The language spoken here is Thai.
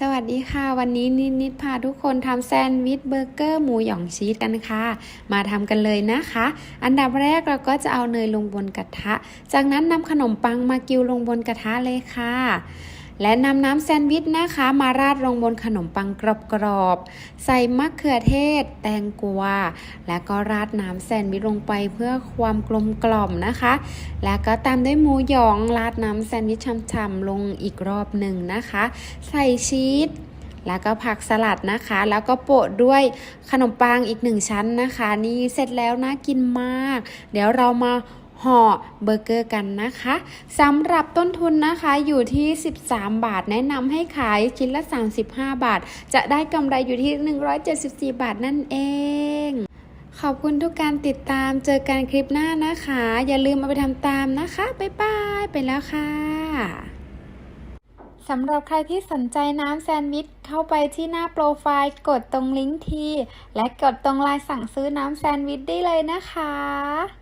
สวัสดีค่ะ วันนี้นิดนิดพาทุกคนทำแซนด์วิชเบอร์เกอร์หมูหยองชีสกันค่ะ มาทำกันเลยนะคะ อันดับแรกเราก็จะเอาเนยลงบนกระทะ จากนั้นนำขนมปังมากิวลงบนกระทะเลยค่ะ และนำน้ำแซนด์วิชนะคะ มาราดลงบนขนมปังกรอบๆ ใส่มะเขือเทศ แตงกวา และก็ราดน้ำแซนด์วิชลงไปเพื่อความกลมกล่อมนะคะ แล้วก็ตามด้วยหมูหยองราดน้ำแซนด์วิชช่ำๆลงอีกรอบหนึ่งนะคะ ใส่ชีสแล้วก็ผักสลัดนะคะ แล้วก็โปะด้วยขนมปังอีกหนึ่งชั้นนะคะ นี่เสร็จแล้วน่ากินมาก เดี๋ยวเรามา ห่อเบอร์เกอร์กันนะคะสำหรับต้นทุนนะคะอยู่ที่ 13 บาท แนะนำให้ขายชิ้นละ 35 บาท จะได้กำไรอยู่ที่ 174 บาทนั่นเองขอบคุณทุกการติดตาม เจอกันคลิปหน้านะคะ อย่าลืมเอาไปทำตามนะคะ บ๊ายบาย ไปแล้วค่ะ สำหรับใครที่สนใจน้ำแซนด์วิช เข้าไปที่หน้าโปรไฟล์ กดตรงลิงก์ที และกดตรงลายสั่งซื้อน้ำแซนด์วิชได้เลยนะคะ